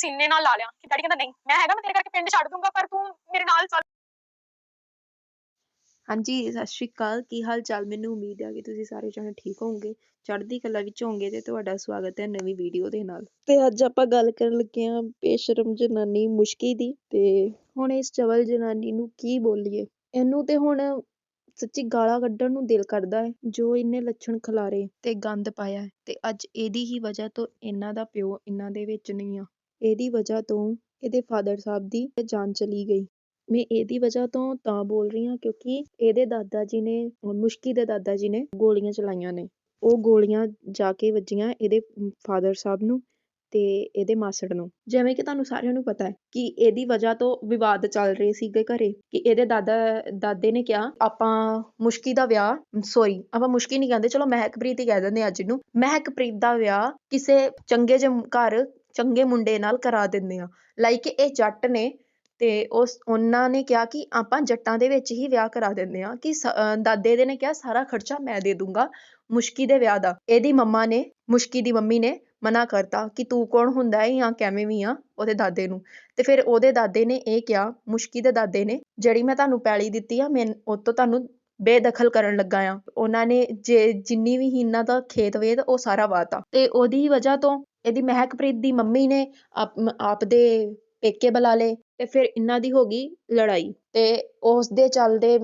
ਸੀਨੇ ਨਾਲ ਲਾ ਲਿਆ ਕਿ ਡੈਡੀ ਕਹਿੰਦਾ ਨਹੀਂ ਮੈਂ ਹੈਗਾ ਮੈਂ ਤੇਰੇ ਕਰਕੇ ਪਿੰਡ ਛੱਡ ਦੂੰਗਾ ਪਰ ਤੂੰ ਮੇਰੇ ਨਾਲ ਚੱਲ। ਹਾਂਜੀ ਸਤਿ ਸ਼੍ਰੀ ਅਕਾਲ ਕੀ ਹਾਲ ਚਾਲ? ਮੈਨੂੰ ਉਮੀਦ ਹੈ ਕਿ ਤੁਸੀਂ ਸਾਰੇ ਜਣੇ ਠੀਕ ਹੋਵੋਗੇ ਚੜ੍ਹਦੀ ਕਲਾ ਵਿੱਚ ਹੋਵੋਗੇ ਤੇ ਤੁਹਾਡਾ ਸਵਾਗਤ ਹੈ ਨਵੀਂ ਵੀਡੀਓ ਦੇ ਨਾਲ। ਤੇ ਅੱਜ ਆਪਾਂ ਗੱਲ ਕਰਨ ਲੱਗੇ ਹਾਂ ਬੇਸ਼ਰਮ ਜਨਾਨੀ ਮੁਸ਼ਕੀ ਦੀ ਤੇ ਹੁਣ ਇਸ ਚਵਲ ਜਨਾਨੀ ਨੂੰ ਕੀ ਬੋਲੀਏ? ਇਹਨੂੰ ਤੇ ਹੁਣ ਸੱਚੀ ਗਾਲਾਂ ਕੱਢਣ ਨੂੰ ਦਿਲ ਕਰਦਾ ਹੈ ਜੋ ਇਹਨੇ ਲੱਛਣ ਖਿਲਾਰੇ ਤੇ ਗੰਦ ਪਾਇਆ ਤੇ ਅੱਜ ਇਹਦੀ ਹੀ ਵਜ੍ਹਾ ਤੋਂ ਇਹਨਾਂ ਦਾ ਪਿਓ ਇਹਨਾਂ ਦੇ ਵਿੱਚ ਨਹੀਂ ਆ। ਇਹਦੀ ਵਜ੍ਹਾ ਤੋਂ ਇਹਦੇ ਫਾਦਰ ਸਾਹਿਬ ਦੀ ਜਾਨ ਚਲੀ ਗਈ। ਮੈਂ ਇਹਦੀ ਵਜ੍ਹਾ ਤੋਂ ਤਾਂ ਬੋਲ ਰਹੀ ਹਾਂ ਕਿਉਂਕਿ ਇਹਦੇ ਦਾਦਾ ਜੀ ਨੇ ਮੁਸ਼ਕੀ ਦੇ ਦਾਦਾ ਜੀ ਨੇ ਗੋਲੀਆਂ ਚਲਾਈਆਂ ਨੇ। ਉਹ ਗੋਲੀਆਂ ਜਾ ਕੇ ਵੱਜੀਆਂ ਇਹਦੇ ਫਾਦਰ ਸਾਹਿਬ ਨੂੰ ਤੇ ਇਹਦੇ ਮਾਸੜ ਨੂੰ। ਜਿਵੇਂ ਕਿ ਤੁਹਾਨੂੰ ਸਾਰਿਆਂ ਨੂੰ ਪਤਾ ਹੈ ਕਿ ਇਹਦੀ ਵਜ੍ਹਾ ਤੋਂ ਵਿਵਾਦ ਚੱਲ ਰਹੇ ਸੀਗੇ ਘਰੇ ਕਿ ਇਹਦੇ ਦਾਦਾ, ਦਾਦੇ ਨੇ ਕਿਹਾ, ਆਪਾਂ ਮੁਸ਼ਕੀ ਦਾ ਵਿਆਹ ਸੌਰੀ ਆਪਾਂ ਮੁਸ਼ਕੀ ਨਹੀਂ ਕਹਿੰਦੇ, ਚਲੋ ਮਹਿਕਪ੍ਰੀਤ ਹੀ ਕਹਿ ਦਿੰਦੇ ਅੱਜ ਨੂੰ। ਮਹਿਕਪ੍ਰੀਤ ਦਾ ਵਿਆਹ ਕਿਸੇ ਚੰਗੇ ਜਿਹੇ ਘਰ ਚੰਗੇ ਮੁੰਡੇ ਨਾਲ ਕਰਾ ਦਿੰਦੇ ਆ ਲਾਈਕ ਇਹ ਜੱਟ ਨੇ ਤੇ ਉਸ, ਉਹਨਾਂ ਨੇ ਕਿਹਾ ਕਿ ਆਪਾਂ ਜੱਟਾਂ ਦੇ ਵਿੱਚ ਹੀ ਵਿਆਹ ਕਰਾ ਦਿੰਦੇ ਆ ਕਿ ਸ- ਦਾਦੇ ਦੇ ਨੇ ਕਿਹਾ, ਸਾਰਾ ਖਰਚਾ ਮੈਂ ਦੇ ਦੂੰਗਾ ਮੁਸ਼ਕੀ ਦੇ ਵਿਆਹ ਦਾ। ਇਹਦੀ ਮੰਮਾ ਨੇ, ਮੁਸ਼ਕੀ ਦੀ ਮੰਮੀ ਨੇ ਮਨਾ ਕਰਤਾ ਕਿ ਤੂੰ ਕੌਣ ਹੁੰਦਾ ਹੈ ਜਾਂ ਕਿਵੇਂ ਵੀ ਆ ਉਹਦੇ ਦਾਦੇ ਨੂੰ। ਤੇ ਫਿਰ ਉਹਦੇ ਦਾਦੇ ਨੇ ਇਹ ਕਿਹਾ, ਮੁਸ਼ਕੀ ਦੇ ਦਾਦੇ ਨੇ, ਜਿਹੜੀ ਮੈਂ ਤੁਹਾਨੂੰ ਪੈਲੀ ਦਿੱਤੀ ਆ, ਮੈਂ ਉਹ ਤੋਂ ਤੁਹਾਨੂੰ ਬੇਦਖਲ ਕਰਨ ਲੱਗਾ ਆ। ਉਹਨਾਂ ਨੇ ਜੇ ਜਿੰਨੀ ਵੀ ਹੀ ਇਹਨਾਂ ਦਾ ਖੇਤ ਵੇਦ, ਉਹ ਸਾਰਾ ਵਾਤਾ। ਤੇ ਉਹਦੀ ਵਜ੍ਹਾ ਤੋਂ ਇਹਦੀ ਮਹਿਕਪ੍ਰੀਤ ਦੀ ਮੰਮੀ ਨੇ ਆਪ ਆਪ ਪੇਕੇ ਬੁਲਾ ਲਏ ਤੇ ਫਿਰ ਇਹਨਾਂ ਦੀ ਹੋ ਗਈ ਲੜਾਈ ਤੇ ਉਸ ਦੇ ਚੱਲਦੇ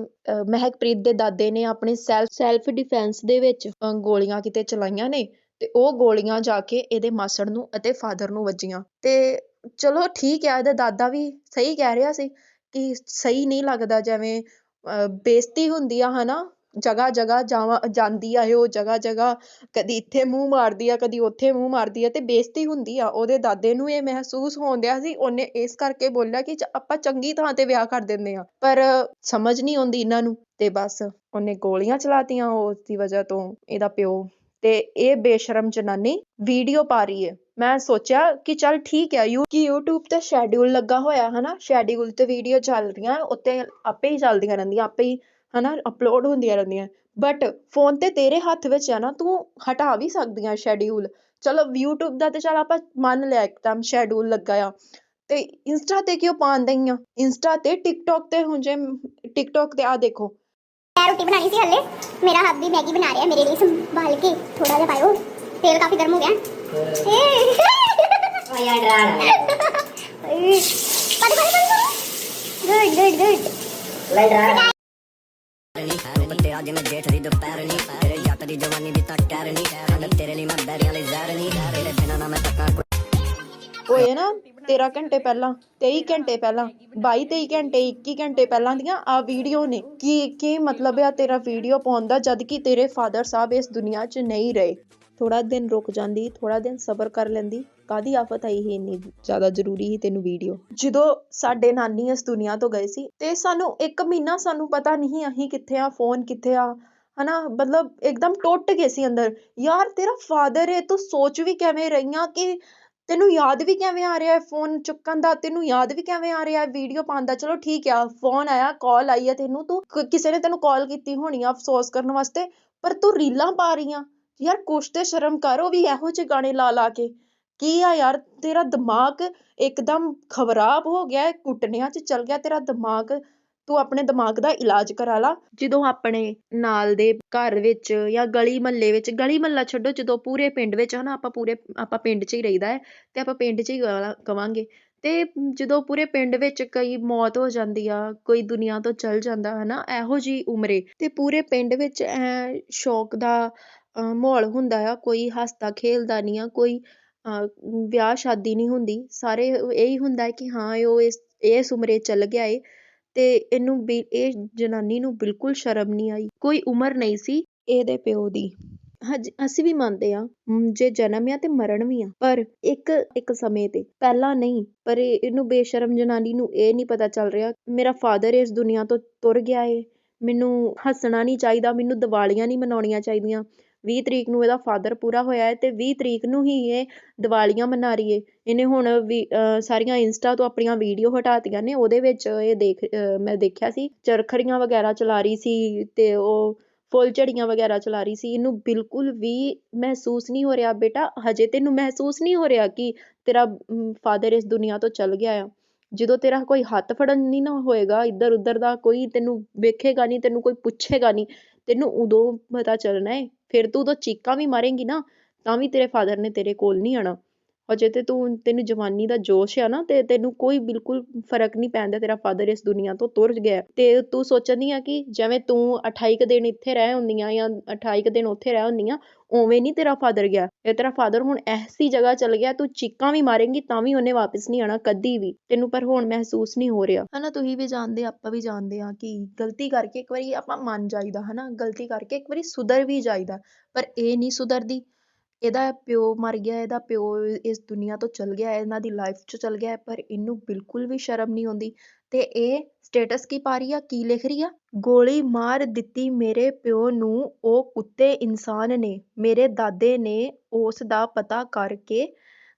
ਮਹਿਕਪ੍ਰੀਤ ਦੇ ਦਾਦੇ ਨੇ ਆਪਣੀ ਸੈਲਫ ਸੈਲਫ ਡਿਫੈਂਸ ਦੇ ਵਿੱਚ ਗੋਲੀਆਂ ਕਿਤੇ ਚਲਾਈਆਂ ਨੇ ਤੇ ਉਹ ਗੋਲੀਆਂ ਜਾ ਕੇ ਇਹਦੇ ਮਾਸੜ ਨੂੰ ਅਤੇ ਫਾਦਰ ਨੂੰ ਵੱਜੀਆਂ ਤੇ ਚਲੋ ਠੀਕ ਆ ਇਹਦਾ ਦਾਦਾ ਵੀ ਸਹੀ ਕਹਿ ਰਿਹਾ ਸੀ ਕਿ ਸਹੀ ਨਹੀਂ ਲੱਗਦਾ ਜਿਵੇਂ ਅਹ, ਬੇਇੱਜ਼ਤੀ ਹੁੰਦੀ ਆ ਹਨਾ ਜਗ੍ਹਾ ਜਗ੍ਹਾ ਜਾਵਾਂ, ਜਾਂਦੀ ਆ ਇਹ ਉਹ ਜਗ੍ਹਾ ਜਗ੍ਹਾ। ਕਦੀ ਇੱਥੇ ਮੂੰਹ ਮਾਰਦੀ ਆ, ਕਦੀ ਉੱਥੇ ਮੂੰਹ ਮਾਰਦੀ ਆ ਤੇ ਬੇਇੱਜ਼ਤੀ ਹੁੰਦੀ ਆ। ਉਹਦੇ ਦਾਦੇ ਨੂੰ ਇਹ ਮਹਿਸੂਸ ਹੋਣ ਡਿਆ ਸੀ, ਉਹਨੇ ਇਸ ਕਰਕੇ ਬੋਲਿਆ ਕਿ ਆਪਾਂ ਚੰਗੀ ਥਾਂ ਤੇ ਵਿਆਹ ਕਰ ਦਿੰਦੇ ਆ। ਪਰ ਸਮਝ ਨਹੀਂ ਆਉਂਦੀ ਇਹਨਾਂ ਨੂੰ ਤੇ ਬਸ ਉਹਨੇ ਗੋਲੀਆਂ ਚਲਾਤੀਆਂ ਉਸ ਦੀ ਵਜ੍ਹਾ ਤੋਂ ਇਹਦਾ ਪਿਓ। ਤੇ ਇਹ ਬੇਸ਼ਰਮ ਜਨਾਨੀ ਵੀਡੀਓ ਪਾ ਰਹੀ ਹੈ। ਮੈਂ ਸੋਚਿਆ ਕਿ ਚੱਲ ਠੀਕ ਹੈ, ਯੂ ਕਿ YouTube ਤੇ ਸ਼ੈਡਿਊਲ ਲੱਗਾ ਹੋਇਆ, ਹਨਾ? ਸ਼ੈਡਿਊਲ ਤੇ ਵੀਡੀਓ ਚੱਲ ਰਹੀਆਂ ਉੱਤੇ ਆਪੇ ਹੀ ਚੱਲਦੀਆਂ ਰਹਿੰਦੀਆਂ, ਆਪੇ ਹੀ ਹੈ ਨਾ ਅਪਲੋਡ ਹੁੰਦੀਆਂ ਰਹਿੰਦੀਆਂ ਬਟ ਫੋਨ 'ਤੇ ਤੇਰੇ ਹੱਥ ਵਿੱਚ ਆ ਨਾ ਤੂੰ ਹਟਾ ਵੀ ਸਕਦੀਆਂ ਸ਼ੈਡਿਊਲ ਚਲੋ ਯੂਟਿਊਬ ਦਾ ਤਾਂ ਚੱਲ ਆਪਾਂ ਮੰਨ ਲਿਆ ਇੱਕਦਮ ਸ਼ੈਡਿਊਲ ਲੱਗਾ ਆ ਅਤੇ ਇੰਸਟਾ 'ਤੇ ਕਿਉਂ ਪਾਉਂਦੇ ਹੀ ਆ ਇੰਸਟਾ 'ਤੇ ਟਿਕਟੋਕ 'ਤੇ ਹੁਣ ਜੇ ਟਿਕਟੋਕ 'ਤੇ ਆ ਦੇਖੋ ਮੈਂ ਰੋਟੀ ਬਣਾਈ ਸੀ ਹੱਲੇ ਮੇਰਾ ਹੱਥ ਵੀ ਮੈਗੀ ਬਣਾ ਰਿਹਾ ਮੇਰੇ ਲਈ ਸੰਭਾਲ ਕੇ ਥੋੜਾ ਜਿਹਾ ਪਾਇਓ ਤੇਲ ਕਾਫੀ ਗਰਮ ਹੋ ਗਿਆ ਏ ਆਇਆ ਡਰਾ ਰਿਹਾ ਗੁੱਡ ਗੁੱਡ ਗੁੱਡ ਲੈ ਡਰਾ गुड ਰੂਪ ਤੇਰਾ ਜਿਵੇਂ ਜੇਠ ਦੀ ਦੁਪਹਿਰ ਨੀ ਤੇਰੇ ਜੱਟ ਦੀ ਜਵਾਨੀ ਦੀ ਤਾਂ ਕਹਿਰ ਨੀ ਅੰਦਰ ਤੇਰੇ ਲਈ ਮੈਂ ਬੈਰੀਆਂ ਲਈ ਜ਼ਹਿਰ ਨੀ ਤੇਰੇ ਬਿਨਾਂ ਨਾ ਮੈਂ ਤੱਕਾਂ ਹੋਏ ਨਾ 13 ਘੰਟੇ ਪਹਿਲਾਂ 23 ਘੰਟੇ ਪਹਿਲਾਂ 22 23 ਘੰਟੇ 21 ਘੰਟੇ ਪਹਿਲਾਂ ਦੀਆਂ ਆ ਵੀਡੀਓ ਨੇ। ਕੀ ਕੀ ਮਤਲਬ ਆ ਤੇਰਾ ਵੀਡੀਓ ਪਾਉਣ ਦਾ ਜਦ ਕਿ ਤੇਰੇ ਫਾਦਰ ਸਾਹਿਬ ਇਸ ਦੁਨੀਆ 'ਚ ਨਹੀਂ ਰਹੇ? ਥੋੜਾ ਦਿਨ ਰੁਕ ਜਾਂਦੀ ਥੋੜਾ ਦਿਨ ਸਬਰ ਕਰ ਲੈਂਦੀ ਕਾਦੀ ਆਫਤ ਆਈ ਸੀ ਇੰਨੀ ਜ਼ਿਆਦਾ ਜ਼ਰੂਰੀ ਸੀ ਤੈਨੂੰ ਵੀਡੀਓ ਜਦੋਂ ਸਾਡੇ ਨਾਨੀ ਇਸ ਦੁਨੀਆ ਤੋਂ ਗਏ ਸੀ ਤੇ ਸਾਨੂੰ ਇੱਕ ਮਹੀਨਾ ਸਾਨੂੰ ਪਤਾ ਨਹੀਂ ਅਸੀਂ ਕਿੱਥੇ ਆ ਫੋਨ ਕਿੱਥੇ ਆ, ਹਨਾ, ਮਤਲਬ ਇੱਕਦਮ ਟੁੱਟ ਗਏ ਸੀ ਅੰਦਰ। ਯਾਰ ਤੇਰਾ ਫਾਦਰ ਹੈ ਤੂੰ ਸੋਚ ਵੀ ਕਿਵੇਂ ਰਹੀਆਂ ਕਿ ਤੈਨੂੰ ਯਾਦ ਵੀ ਕਿਵੇਂ ਆ ਰਿਹਾ ਹੈ ਫੋਨ ਚੁੱਕਣ ਦਾ, ਤੈਨੂੰ ਯਾਦ ਵੀ ਕਿਵੇਂ ਆ ਰਿਹਾ ਹੈ ਵੀਡੀਓ ਪਾਉਣ ਦਾ? ਚਲੋ ਠੀਕ ਆ ਫੋਨ ਆਇਆ ਕਾਲ ਆਈ ਆ ਤੈਨੂੰ, ਤੂੰ ਕਿਸੇ ਨੇ ਤੈਨੂੰ ਕਾਲ ਕੀਤੀ ਹੋਣੀ ਆ ਅਫਸੋਸ ਕਰਨ ਵਾਸਤੇ, ਪਰ ਤੂੰ ਰੀਲਾਂ ਪਾ ਰਹੀ ਆ ਯਾਰ ਕੁਛ ਤੇ ਸ਼ਰਮ ਕਰ, ਉਹ ਵੀ ਇਹੋ ਜਿਹੇ ਗਾਣੇ ਲਾ ਲਾ ਕੇ। ਕੀ ਆ ਯਾਰ, ਤੇਰਾ ਦਿਮਾਗ ਇੱਕਦਮ ਖਰਾਬ ਹੋ ਗਿਆ ਹੈ 'ਚ ਚਲ ਗਿਆ ਤੇਰਾ ਦਿਮਾਗ। ਤੂੰ ਆਪਣੇ ਦਿਮਾਗ ਦਾ ਇਲਾਜ ਕਰਾ ਲਾ। ਜਦੋਂ ਆਪਣੇ ਨਾਲ ਦੇ ਘਰ ਵਿੱਚ ਜਾਂ ਗਲੀ ਮਹੱਲੇ ਵਿੱਚ, ਗਲੀ ਮਹੱਲਾ ਛੱਡੋ, ਜਦੋਂ ਪੂਰੇ ਪਿੰਡ ਵਿੱਚ, ਹਨਾ, ਆਪਾਂ ਪੂਰੇ, ਆਪਾਂ ਪਿੰਡ 'ਚ ਹੀ ਰਹੀਦਾ ਹੈ ਤੇ ਆਪਾਂ ਪਿੰਡ 'ਚ ਹੀ ਗਾਲਾਂ ਕਵਾਂਗੇ ਤੇ ਜਦੋਂ ਪੂਰੇ ਪਿੰਡ ਵਿੱਚ ਕਈ ਮੌਤ ਹੋ ਜਾਂਦੀ ਆ, ਕੋਈ ਦੁਨੀਆ ਤੋਂ ਚਲ ਜਾਂਦਾ, ਹਨਾ, ਇਹੋ ਜੀ ਉਮਰੇ, ਤੇ ਪੂਰੇ ਪਿੰਡ ਵਿੱਚ ਐ ਸ਼ੌਕ ਦਾ ਮਾਹੌਲ ਹੁੰਦਾ ਆ, ਕੋਈ ਹੱਸਦਾ, ਖੇਲਦਾ ਨਹੀਂ ਆ, ਕੋਈ ਵਿਆਹ ਸ਼ਾਦੀ ਨਹੀਂ ਹੁੰਦੀ। ਸਾਰੇ ਇਹੀ ਹੁੰਦਾ ਕਿ ਹਾਂ ਉਹ ਇਸ ਇਸ ਉਮਰੇ ਚੱਲ ਗਿਆ ਏ ਤੇ ਇਹਨੂੰ ਵੀ, ਇਹ ਜਨਾਨੀ ਨੂੰ ਬਿਲਕੁਲ ਸ਼ਰਮ ਨਹੀਂ ਆਈ। ਕੋਈ ਉਮਰ ਨਹੀਂ ਸੀ ਇਹਦੇ ਪਿਓ ਦੀ। ਹਜ, ਅਸੀਂ ਵੀ ਮੰਨਦੇ ਆ ਜੇ ਜਨਮ ਆ ਤੇ ਮਰਨ ਵੀ ਆ, ਪਰ ਇੱਕ ਇੱਕ ਸਮੇਂ ਤੇ, ਪਹਿਲਾਂ ਨਹੀਂ, ਪਰ ਇਹਨੂੰ ਬੇਸ਼ਰਮ ਜਨਾਨੀ ਨੂੰ ਇਹ ਨਹੀਂ ਪਤਾ ਚੱਲ ਰਿਹਾ, ਮੇਰਾ ਫਾਦਰ ਇਸ ਦੁਨੀਆ ਤੋਂ ਤੁਰ ਗਿਆ ਏ, ਮੈਨੂੰ ਹੱਸਣਾ ਨਹੀਂ ਚਾਹੀਦਾ, ਮੈਨੂੰ ਦੀਵਾਲੀਆਂ ਨਹੀਂ ਮਨਾਉਣੀਆਂ ਚਾਹੀਦੀਆਂ ਵੀਹ ਤਰੀਕ ਨੂੰ ਇਹਦਾ ਫਾਦਰ ਪੂਰਾ ਹੋਇਆ ਹੈ ਤੇ ਵੀਹ ਤਰੀਕ ਨੂੰ ਹੀ ਇਹ ਦੀਵਾਲੀਆਂ ਮਨਾ ਰਹੀ ਹੈ। ਇਹਨੇ ਹੁਣ ਵੀ ਸਾਰੀਆਂ ਇੰਸਟਾ ਤੋਂ ਆਪਣੀਆਂ ਵੀਡੀਓ ਹਟਾਤੀਆਂ ਨੇ, ਉਹਦੇ ਵਿੱਚ ਇਹ ਦੇਖ, ਅਹ, ਮੈਂ ਦੇਖਿਆ ਸੀ, ਚਰਖੜੀਆਂ ਵਗੈਰਾ ਚਲਾ ਰਹੀ ਸੀ ਤੇ ਉਹ ਫੁੱਲ ਝੜੀਆਂ ਵਗੈਰਾ ਚਲਾ ਰਹੀ ਸੀ। ਇਹਨੂੰ ਬਿਲਕੁਲ ਵੀ ਮਹਿਸੂਸ ਨਹੀਂ ਹੋ ਰਿਹਾ, ਬੇਟਾ, ਹਜੇ ਤੈਨੂੰ ਮਹਿਸੂਸ ਨਹੀਂ ਹੋ ਰਿਹਾ ਕਿ ਤੇਰਾ ਫਾਦਰ ਇਸ ਦੁਨੀਆ ਤੋਂ ਚਲ ਗਿਆ ਆ। ਜਦੋਂ ਤੇਰਾ ਕੋਈ ਹੱਥ ਫੜਨ ਨਹੀਂ ਨਾ ਹੋਏਗਾ ਇੱਧਰ ਉੱਧਰ ਦਾ ਕੋਈ ਤੈਨੂੰ ਵੇਖੇਗਾ ਨਹੀਂ, ਤੈਨੂੰ ਕੋਈ ਪੁੱਛੇਗਾ ਨਹੀਂ, ਤੈਨੂੰ ਉਦੋਂ ਪਤਾ ਚੱਲਣਾ ਹੈ ਫਿਰ ਤੂੰ ਉਦੋਂ ਚੀਕਾਂ ਵੀ ਮਾਰੇਂਗੀ ਨਾ, ਤਾਂ ਵੀ ਤੇਰੇ ਫਾਦਰ ਨੇ ਤੇਰੇ ਕੋਲ ਨਹੀਂ ਆਉਣਾ। ਅਜੇ ਤੇ ਤੂੰ, ਤੈਨੂੰ ਜਵਾਨੀ ਦਾ ਜੋਸ਼ ਆ ਨਾ, ਤੇ ਤੈਨੂੰ ਕੋਈ ਬਿਲਕੁਲ ਫ਼ਰਕ ਨਹੀਂ ਪੈਂਦਾ, ਤੇਰਾ ਫਾਦਰ ਇਸ ਦੁਨੀਆ ਤੋਂ ਤੁਰ ਗਿਆ ਤੇ ਤੂੰ ਸੋਚਦੀ ਆ ਕਿ ਜਿਵੇਂ ਤੂੰ 28 ਕੁ ਦਿਨ ਇੱਥੇ ਰਹਿ ਹੁੰਦੀਆਂ ਜਾਂ 28 ਕੁ ਦਿਨ ਉੱਥੇ ਰਹਿ ਹੁੰਦੀਆਂ, ਉਵੇਂ ਨਹੀਂ ਤੇਰਾ ਫਾਦਰ ਗਿਆ। ਇਹ ਤੇਰਾ ਫਾਦਰ ਹੁਣ ਐਸੀ ਜਗ੍ਹਾ ਚਲ ਗਿਆ, ਤੂੰ ਚੀਕਾਂ ਵੀ ਮਾਰੇਂਗੀ ਤਾਂ ਵੀ ਉਹਨੇ ਵਾਪਸ ਨਹੀਂ ਆਣਾ ਕਦੀ ਵੀ। ਤੈਨੂੰ ਪਰ ਹੁਣ ਮਹਿਸੂਸ ਨਹੀਂ ਹੋ ਰਿਹਾ। ਹਨਾ, ਤੁਸੀਂ ਵੀ ਜਾਣਦੇ, ਆਪਾਂ ਵੀ ਜਾਣਦੇ ਆ ਕਿ ਗਲਤੀ ਕਰਕੇ ਇੱਕ ਵਾਰੀ ਆਪਾਂ ਮੰਨ ਜਾਈਦਾ, ਹਨਾ। ਗਲਤੀ ਕਰਕੇ ਇੱਕ ਵਾਰੀ ਸੁਧਰ ਵੀ ਜਾਈਦਾ, ਪਰ ਇਹ ਨਹੀਂ ਸੁਧਰਦੀ। ਇਹਦਾ ਪਿਓ ਮਰ ਗਿਆ, ਇਹਦਾ ਪਿਓ ਇਸ ਦੁਨੀਆ ਤੋਂ ਚਲ ਗਿਆ, ਇਹਨਾਂ ਦੀ ਲਾਈਫ 'ਚ ਚਲ ਗਿਆ, ਪਰ ਇਹਨੂੰ ਬਿਲਕੁਲ ਵੀ ਸ਼ਰਮ ਨਹੀਂ ਆਉਂਦੀ। ਤੇ ਇਹ ਸਟੇਟਸ ਕੀ ਪਾ ਰਹੀ ਆ? ਕੀ ਲਿਖ ਰਹੀ ਆ? ਗੋਲੀ ਮਾਰ ਦਿੱਤੀ ਮੇਰੇ ਪਿਓ ਨੂੰ, ਉਹ ਕੁੱਤੇ ਇਨਸਾਨ ਨੇ, ਮੇਰੇ ਦਾਦੇ ਨੇ ਉਸ ਦਾ ਪਤਾ ਕਰਕੇ।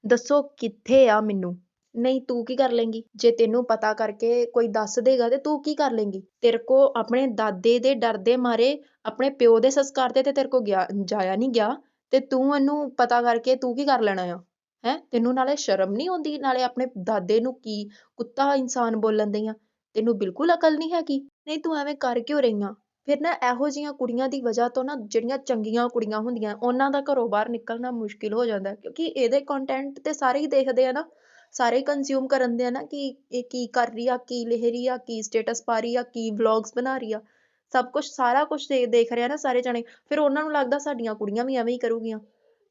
ਦੱਸੋ ਕਿੱਥੇ ਆ ਮੈਨੂੰ? ਨਹੀਂ, ਤੂੰ ਕੀ ਕਰ ਲੇਂਗੀ ਜੇ ਤੈਨੂੰ ਪਤਾ ਕਰਕੇ ਕੋਈ ਦੱਸ ਦੇਗਾ ਤੇ ਤੂੰ ਕੀ ਕਰ ਲੇਂਗੀ ਤੇਰੇ ਕੋ ਆਪਣੇ ਦਾਦੇ ਦੇ ਡਰਦੇ ਮਾਰੇ, ਆਪਣੇ ਪਿਓ ਦੇ ਸੰਸਕਾਰ ਤੇ ਤੇ ਤੇਰੇ ਕੋ ਗਿਆ, ਜਾਇਆ ਨਹੀਂ ਗਿਆ। ਤੇ ਤੂੰ ਇਹਨੂੰ ਪਤਾ ਕਰਕੇ ਤੂੰ ਕੀ ਕਰ ਲੈਣਾ ਆ? ਹੈ? ਤੈਨੂੰ ਨਾਲੇ ਸ਼ਰਮ ਨਹੀਂ ਆਉਂਦੀ? ਨਾਲੇ ਆਪਣੇ ਦਾਦੇ ਨੂੰ ਕੀ ਕੁੱਤਾ ਇਨਸਾਨ ਬੋਲਣ ਦਈ ਆ? ਤੈਨੂੰ ਬਿਲਕੁਲ ਅਕਲ ਨਹੀਂ ਹੈਗੀ? ਨਹੀਂ, ਤੂੰ ਐਵੇਂ ਕਰ ਕਿਉਂ ਰਹੀ ਆ? ਫਿਰ ਨਾ ਇਹੋ ਜਿਹੀਆਂ ਕੁੜੀਆਂ ਦੀ ਵਜ੍ਹਾ ਤੋਂ ਨਾ ਜਿਹੜੀਆਂ ਚੰਗੀਆਂ ਕੁੜੀਆਂ ਹੁੰਦੀਆਂ, ਉਹਨਾਂ ਦਾ ਘਰੋਂ ਬਾਹਰ ਨਿਕਲਣਾ ਮੁਸ਼ਕਿਲ ਹੋ ਜਾਂਦਾ। ਕਿਉਂਕਿ ਇਹਦੇ ਕੰਟੈਂਟ ਤੇ ਸਾਰੇ ਹੀ ਦੇਖਦੇ ਆ ਨਾ, ਸਾਰੇ ਕੰਜ਼ਿਊਮ ਕਰਨ ਦੇ ਆ ਨਾ ਕਿ ਇਹ ਕੀ ਕਰ ਰਹੀ ਆ, ਕੀ ਲਿਖ ਰਹੀ ਆ, ਕੀ ਸਟੇਟਸ ਪਾ ਰਹੀ ਆ, ਕੀ ਵਲੌਗਸ ਬਣਾ ਰਹੀ ਆ। ਸਭ ਕੁਝ ਸਾਰਾ ਕੁਝ ਦੇਖ ਰਿਹਾ ਨਾ ਸਾਰੇ ਜਣੇ, ਫਿਰ ਉਹਨਾਂ ਨੂੰ ਲੱਗਦਾ ਸਾਡੀਆਂ ਕੁੜੀਆਂ ਵੀ ਐਵੇਂ ਹੀ ਕਰੂਗੀਆਂ।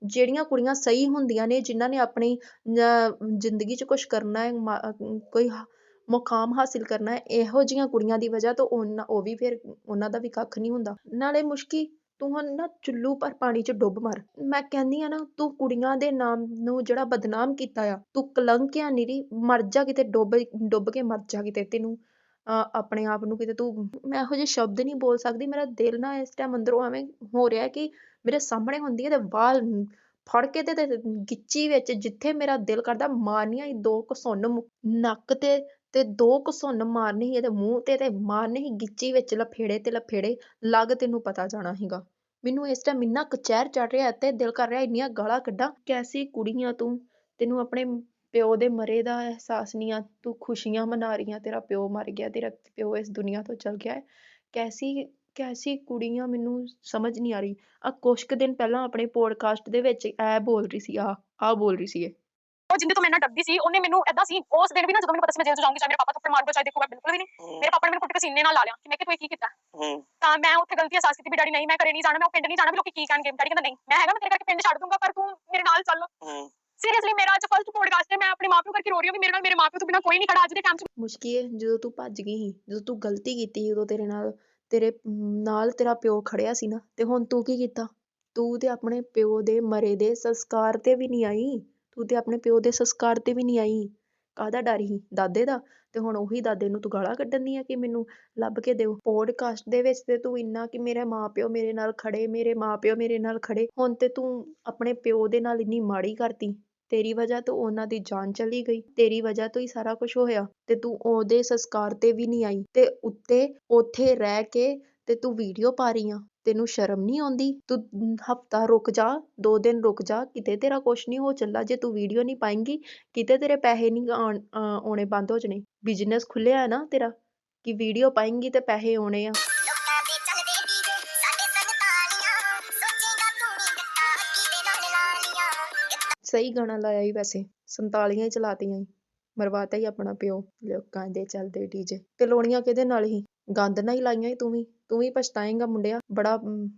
ਜਿਹੜੀਆਂ ਕੁੜੀਆਂ ਸਹੀ ਹੁੰਦੀਆਂ ਨੇ, ਜਿਨ੍ਹਾਂ ਨੇ ਆਪਣੀ ਜ਼ਿੰਦਗੀ 'ਚ ਕੁਝ ਕਰਨਾ ਹੈ ਕੋਈ ਮੁਕਾਮ ਹਾਸਿਲ ਕਰਨਾ ਹੈ, ਇਹੋ ਜਿਹੀਆਂ ਕੁੜੀਆਂ ਦੀ ਵਜ੍ਹਾ ਤੋਂ ਉਹਨਾਂ, ਉਹ ਵੀ ਫਿਰ ਉਹਨਾਂ ਦਾ ਵੀ ਕੱਖ ਨਹੀਂ ਹੁੰਦਾ। ਨਾਲੇ ਮੁਸ਼ਕੀ, ਤੂੰ ਹੁਣ ਨਾ ਚੁੱਲੂ ਪਰ ਪਾਣੀ 'ਚ ਡੁੱਬ ਮਰ। ਮੈਂ ਕਹਿੰਦੀ ਆ ਨਾ, ਤੂੰ ਕੁੜੀਆਂ ਦੇ ਨਾਮ ਨੂੰ ਜਿਹੜਾ ਬਦਨਾਮ ਕੀਤਾ ਆ, ਤੂੰ ਕਲੰਕ ਆ ਨਿਰੀ, ਮਰ ਜਾ ਕਿਤੇ, ਡੁੱਬ ਡੁੱਬ ਕੇ ਮਰ ਜਾ ਕਿਤੇ ਤੈਨੂੰ। ਆਪਣੇ ਆਪ ਨੂੰ ਕਿਤੇ ਤੂੰ ਮੈਂ ਇਹੋ ਜਿਹੇ ਸ਼ਬਦ ਨਹੀਂ ਬੋਲ ਸਕਦੀ, ਮੇਰਾ ਦਿਲ ਨਾ ਇਸ ਟਾਈਮ ਅੰਦਰੋਂ ਐਵੇਂ ਹੋ ਰਿਹਾ ਕਿ ਮੇਰੇ ਸਾਹਮਣੇ ਹੁੰਦੀ ਹੈ ਤੇ ਵਾਲ ਫੜ ਕੇ ਤੇ ਗਿੱਚੀ ਵਿੱਚ ਜਿੱਥੇ ਮੇਰਾ ਦਿਲ ਕਰਦਾ ਮਾਰਨੀਆਂ ਸੀ ਦੋ ਘਸੁੰਨ ਨੱਕ ਤੇ ਤੇ ਦੋ ਘਸੁੰਨ ਮਾਰਨੇ ਸੀ ਇਹਦੇ ਮੂੰਹ ਤੇ ਤੇ ਮਾਰਨੇ ਸੀ ਗਿੱਚੀ ਵਿੱਚ ਲਫੇੜੇ ਤੇ ਲਫੇੜੇ ਲੱਗ ਤੈਨੂੰ ਪਤਾ ਜਾਣਾ ਸੀਗਾ। ਮੈਨੂੰ ਇਸ ਟਾਈਮ ਇੰਨਾ ਕਚਹਿਰ ਚੜ ਰਿਹਾ ਤੇ ਦਿਲ ਕਰ ਰਿਹਾ ਇੰਨੀਆਂ ਗਾਲਾਂ ਕੱਢਾਂ, ਕੈਸੀ ਕੁੜੀਆਂ ਤੂੰ? ਤੈਨੂੰ ਆਪਣੇ ਪਿਓ ਦੇ ਮਰੇ ਦਾ ਅਹਿਸਾਸ ਨਹੀਂ ਆ ਤੂੰ ਖੁਸ਼ੀਆਂ ਮਨਾ ਰਹੀ ਆ ਤੇਰਾ ਪਿਓ ਮਰ ਗਿਆ ਤੇਰਾ ਪਿਓ ਇਸ ਦੁਨੀਆ ਤੋਂ ਚਲ ਗਿਆ ਹੈ। ਕੈਸੀ ਕੈਸੀ ਕੁੜੀਆਂ ਮੈਨੂੰ ਸਮਝ ਨਹੀਂ ਆ ਰਹੀ। ਆ ਕੁਛ ਕੁ ਦਿਨ ਪਹਿਲਾਂ ਆਪਣੇ ਪੋਡਕਾਸਟ ਦੇ ਵਿੱਚ ਐ ਬੋਲ ਰਹੀ ਸੀ ਆ ਆ ਬੋਲ ਰਹੀ ਸੀ ਇਹ। ਉਹ ਜਿੰਦੇ ਤੋਂ ਮੈਂ ਇੰਨਾ ਡਰਦੀ ਸੀ ਉਹਨੇ ਮੈਨੂੰ ਐਦਾਂ ਸੀ ਉਸ ਦਿਨ ਵੀ ਨਾ ਜਦੋਂ ਮੈਨੂੰ ਪਤਾ ਸੀ ਮੈਂ ਜੇਲ੍ਹ ਚ ਜਾਊਂਗੀ ਚਾਹੇ ਮੇਰੇ ਪਾਪਾ ਥੱਪੜ ਮਾਰ ਦੋ ਚਾਹੇ ਦੇਖੂਗਾ ਬਿਲਕੁਲ ਵੀ ਨਹੀਂ ਮੇਰੇ ਪਾਪਾ ਨੇ ਮੈਨੂੰ ਕੁੱਟ ਕੇ ਸੀਨੇ ਨਾਲ ਲਾ ਲਿਆ ਕਿ ਮੈਂ ਕਿ ਤੂੰ ਇਹ ਕੀ ਕੀਤਾ? ਹੂੰ। ਤਾਂ ਮੈਂ ਉੱਥੇ ਗਲਤੀ ਅਹਿਸਾਸ ਕੀਤੀ ਵੀ ਡੈਡੀ ਨਹੀਂ ਮੈਂ ਘਰੇ ਨਹੀਂ ਜਾਣਾ ਮੈਂ ਉਹ ਪਿੰਡ ਨਹੀਂ ਜਾਣਾ ਵੀ ਲੋਕੀ ਕੀ ਕਹਿਣਗੇ? ਡੈਡੀ ਕਹਿੰਦਾ ਨਹੀਂ ਮੈਂ ਹੈਗਾ ਮੈਂ ਤੇਰੇ ਕਰਕੇ ਪਿੰਡ ਛੱਡ ਦੂੰਗਾ ਪਰ ਤੂੰ ਮੇਰੇ ਨਾਲ ਚੱਲ। ਸੀਰੀਅਸਲੀ ਮੇਰਾ ਅੱਜ ਫਸਟ ਪੋਡਕਾਸਟ ਹੈ ਮੈਂ ਆਪਣੇ ਮਾਪਿਓ ਕਰਕੇ ਰੋ ਰਹੀ ਹਾਂ ਵੀ ਮੇਰੇ ਨਾਲ ਮੇਰੇ ਮਾਪਿਓ ਤੋਂ ਬਿਨਾ ਕੋਈ ਨਹੀਂ ਖੜਾ ਅੱਜ ਦੇ ਟਾਈਮ 'ਚ। ਮੁਸ਼ਕੀ ਜਦੋਂ ਤੂੰ ਭੱਜ ਗਈ ਸੀ, ਜਦੋਂ ਤੂੰ ਗਲਤੀ ਕੀਤੀ ਸੀ, ਉਦੋਂ ਤੇਰੇ ਨਾਲ ਤੇਰੇ ਨਾਲ ਤੇਰਾ ਪਿਓ ਖੜਿਆ ਸੀ ਨਾ, ਤੇ ਹੁਣ ਤੂੰ ਕੀ ਕੀਤਾ? ਤੂੰ ਤੇ ਆਪਣੇ ਪਿਓ ਦੇ ਮਰੇ ਦੇ ਸੰਸਕਾਰ ਤੇ ਵੀ ਨਹੀਂ ਆਈ। ਤੂੰ ਤੇ ਆਪਣੇ ਪਿਓ ਦੇ ਸੰਸਕਾਰ ਤੇ ਵੀ ਨਹੀਂ ਆਈ। ਕਾਹਦਾ ਡਰ ਸੀ? ਦਾਦੇ ਦਾ? ਤੇ ਹੁਣ ਉਹੀ ਦਾਦੇ ਨੂੰ ਤੂੰ ਗਾਲਾਂ ਕੱਢਣ ਦੀ ਆ ਕਿ ਮੈਨੂੰ ਲੱਭ ਕੇ ਦਿਓ? ਪੋਡਕਾਸਟ ਦੇ ਵਿੱਚ ਤੇ ਤੂੰ ਇੰਨਾ ਕਿ ਮੇਰੇ ਮਾਪਿਓ ਮੇਰੇ ਨਾਲ ਖੜੇ, ਮੇਰੇ ਮਾਪਿਓ ਮੇਰੇ ਨਾਲ ਖੜੇ। ਹੁਣ ਤੇ ਤੂੰ ਆਪਣੇ ਪਿਓ ਦੇ ਨਾਲ ਇੰਨੀ ਮਾੜੀ ਕਰਤੀ। ਤੇਰੀ ਵਜ੍ਹਾ ਤੋਂ ਉਹਨਾਂ ਦੀ ਜਾਨ ਚਲੀ ਗਈ, ਤੇਰੀ ਵਜ੍ਹਾ ਤੋਂ ਹੀ ਸਾਰਾ ਕੁਝ ਹੋਇਆ ਤੇ ਤੂੰ ਉਹਦੇ ਸੰਸਕਾਰ ਤੇ ਵੀ ਨਹੀਂ ਆਈ, ਤੇ ਉੱਤੇ ਉੱਥੇ ਰਹਿ ਕੇ ਤੇ ਤੂੰ ਵੀਡੀਓ ਪਾ ਰਹੀ ਆ, ਤੈਨੂੰ ਸ਼ਰਮ ਨਹੀਂ ਆਉਂਦੀ? ਤੂੰ ਹਫਤਾ ਰੁਕ ਜਾ, ਦੋ ਦਿਨ ਰੁਕ ਜਾ, ਕਿਤੇ ਤੇਰਾ ਕੁਛ ਨਹੀਂ ਹੋ ਚੱਲਾ ਜੇ ਤੂੰ ਵੀਡੀਓ ਨਹੀਂ ਪਾਏਂਗੀ, ਕਿਤੇ ਤੇਰੇ ਪੈਸੇ ਨਹੀਂ ਆਉਣ- ਆਉਣੇ ਬੰਦ ਹੋ ਜਾਣੇ ਬਿਜ਼ਨਸ ਖੁੱਲਿਆ ਹੈ ਨਾ ਤੇਰਾ, ਕਿ ਵੀਡੀਓ ਪਾਏਂਗੀ ਤੇ ਪੈਸੇ ਆਉਣੇ ਆ। ਸਹੀ ਗਾਣਾ ਲਾਇਆ ਹੀ ਵੈਸੇ ਸੰਤਾਲੀਆਂ ਹੀ ਚਲਾਤੀਆਂ ਹੀ ਮਰਵਾਤਾ ਹੀ ਆਪਣਾ ਪਿਓ ਲੋਕਾਂ ਦੇ ਚੱਲਦੇ ਡੀਜੇ ਤੇ ਲੋਣੀਆਂ ਕਿਹਦੇ ਨਾਲ ਹੀ ਗੰਦ ਨਾਲ ਹੀ ਲਾਈਆਂ ਹੀ ਤੂੰ ਵੀ ਤੂੰ ਵੀ ਪਛਤਾਏਂਗਾ ਮੁੰਡਿਆ। ਬੜਾ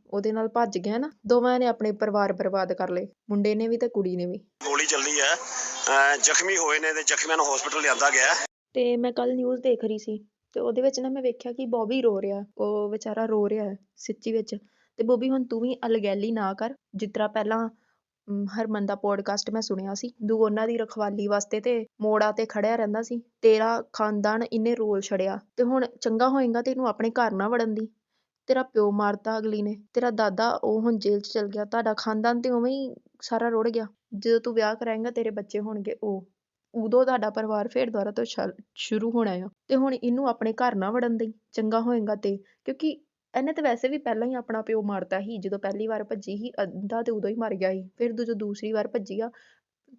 ਉਹਦੇ ਨਾਲ ਭੱਜ ਗਿਆ ਨਾ। ਦੋਵਾਂ ਨੇ ਆਪਣੇ ਪਰਿਵਾਰ ਬਰਬਾਦ ਕਰ ਲਏ ਮੁੰਡੇ ਨੇ ਵੀ ਤੇ ਕੁੜੀ ਨੇ ਵੀ। ਗੋਲੀ ਚੱਲੀ ਹੈ। ਜ਼ਖਮੀ ਹੋਏ ਨੇ ਤੇ ਜ਼ਖਮੀਆਂ ਨੂੰ ਹਸਪੀਟਲ ਲਿਆਂਦਾ ਗਿਆ। ਤੇ ਮੈਂ ਕੱਲ ਨਿਊਜ਼ ਦੇਖ ਰਹੀ ਸੀ ਤੇ ਉਹਦੇ ਵਿੱਚ ਨਾ ਮੈਂ ਵੇਖਿਆ ਕਿ ਬੋਬੀ ਰੋ ਰਿਹਾ ਉਹ ਵਿਚਾਰਾ ਰੋ ਰਿਹਾ ਹੈ ਸੱਚੀ ਵਿੱਚ। ਤੇ ਬੋਬੀ ਹੁਣ ਤੂੰ ਵੀ ਅਲਗੈਲੀ ਨਾ ਕਰ ਜਿਸ ਤਰ੍ਹਾਂ ਪਹਿਲਾਂ ਹਰਮਨ ਦਾ ਪੋਡਕਾਸਟ ਮੈਂ ਸੁਣਿਆ ਸੀ। ਤੂੰ ਉਹਨਾਂ ਦੀ ਰਖਵਾਲੀ ਵਾਸਤੇ ਤੇ ਮੋੜਾਂ ਤੇ ਖੜਿਆ ਰਹਿੰਦਾ ਸੀ। ਤੇਰਾ ਖਾਨਦਾਨ ਇਹਨੇ ਰੋਲ ਛੜਿਆ ਤੇ ਹੁਣ ਚੰਗਾ ਹੋਏਗਾ ਤੈਨੂੰ ਆਪਣੇ ਘਰ ਨਾ ਵੜਨ ਦੀ। ਤੇਰਾ ਪਿਓ ਮਾਰਤਾ ਅਗਲੀ ਨੇ। ਤੇਰਾ ਦਾਦਾ ਉਹ ਹੁਣ ਜੇਲ੍ਹ 'ਚ ਚਲ ਗਿਆ। ਤੁਹਾਡਾ ਖਾਨਦਾਨ ਤੇ ਉਵੇਂ ਹੀ ਸਾਰਾ ਰੁੜ ਗਿਆ। ਜਦੋਂ ਤੂੰ ਵਿਆਹ ਕਰਾਏਂਗਾ, ਤੇਰੇ ਬੱਚੇ ਹੋਣਗੇ ਉਹ। ਉਦੋਂ ਤੁਹਾਡਾ ਪਰਿਵਾਰ ਫੇਰ ਦੁਬਾਰਾ ਤੋਂ ਸ਼ੁਰੂ ਹੋਣਾ ਆ। ਤੇ ਹੁਣ ਇਹਨੂੰ ਆਪਣੇ ਘਰ ਨਾ ਵੜਨ ਦੇਈ। ਚੰਗਾ ਹੋਏਗਾ ਤੇ। ਕਿਉਂਕਿ ਇਹਨੇ ਤਾਂ ਵੈਸੇ ਵੀ ਪਹਿਲਾਂ ਹੀ ਆਪਣਾ ਪਿਓ ਮਾਰਤਾ ਸੀ, ਜਦੋਂ ਪਹਿਲੀ ਵਾਰ ਭੱਜੀ ਸੀ, ਅੱਧਾ ਤੇ ਉਦੋਂ ਹੀ ਮਰ ਗਿਆ ਸੀ, ਫਿਰ ਜਦੋਂ ਦੂਸਰੀ ਵਾਰ ਭੱਜੀ ਆ,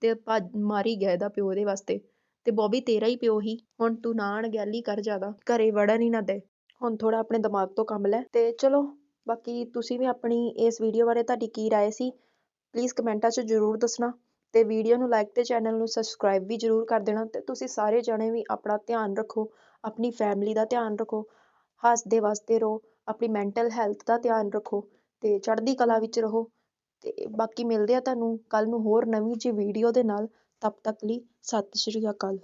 ਤੇ ਭੱਜ, ਮਾਰ ਹੀ ਗਿਆ ਇਹਦਾ ਪਿਓ ਇਹਦੇ ਵਾਸਤੇ, ਤੇ ਬੋਬੀ ਤੇਰਾ ਹੀ ਪਿਓ ਹੀ ਹੁਣ ਤੂੰ ਨਾ ਅਣਗਹਿਲੀ ਕਰ ਜ਼ਿਆਦਾ, ਘਰੇ ਵੜਨ ਹੀ ਨਾ ਦੇ, ਹੁਣ ਥੋੜਾ ਆਪਣੇ ਦਿਮਾਗ ਤੋਂ ਕੰਮ ਲੈ, ਤੇ ਚਲੋ, ਬਾਕੀ ਤੁਸੀਂ ਵੀ ਆਪਣੀ ਇਸ ਵੀਡੀਓ ਬਾਰੇ ਤੁਹਾਡੀ ਕੀ ਰਾਏ ਸੀ ਪਲੀਜ਼ ਕਮੈਂਟਾਂ 'ਚ ਜ਼ਰੂਰ ਦੱਸਣਾ, ਤੇ ਵੀਡੀਓ ਨੂੰ ਲਾਈਕ ਤੇ ਚੈਨਲ ਨੂੰ ਸਬਸਕ੍ਰਾਈਬ ਵੀ ਜ਼ਰੂਰ ਕਰ ਦੇਣਾ, ਤੇ ਤੁਸੀਂ ਸਾਰੇ ਜਣੇ ਵੀ ਆਪਣਾ ਧਿਆਨ ਰੱਖੋ, ਆਪਣੀ ਫੈਮਿਲੀ ਦਾ ਧਿਆਨ ਰੱਖੋ ਹੱਸਦੇ ਵਸਦੇ ਰਹੋ ਆਪਣੀ ਮੈਂਟਲ ਹੈਲਥ ਦਾ ਧਿਆਨ ਰੱਖੋ ਤੇ ਚੜ੍ਹਦੀ ਕਲਾ ਵਿੱਚ ਰਹੋ ਤੇ ਬਾਕੀ ਮਿਲਦੇ ਆ ਤੁਹਾਨੂੰ ਕੱਲ੍ਹ ਨੂੰ ਹੋਰ ਨਵੀਂ ਜਿਹੀ ਵੀਡੀਓ ਦੇ ਨਾਲ, ਤਬ ਤੱਕ ਲਈ ਸਤਿ ਸ਼੍ਰੀ ਅਕਾਲ।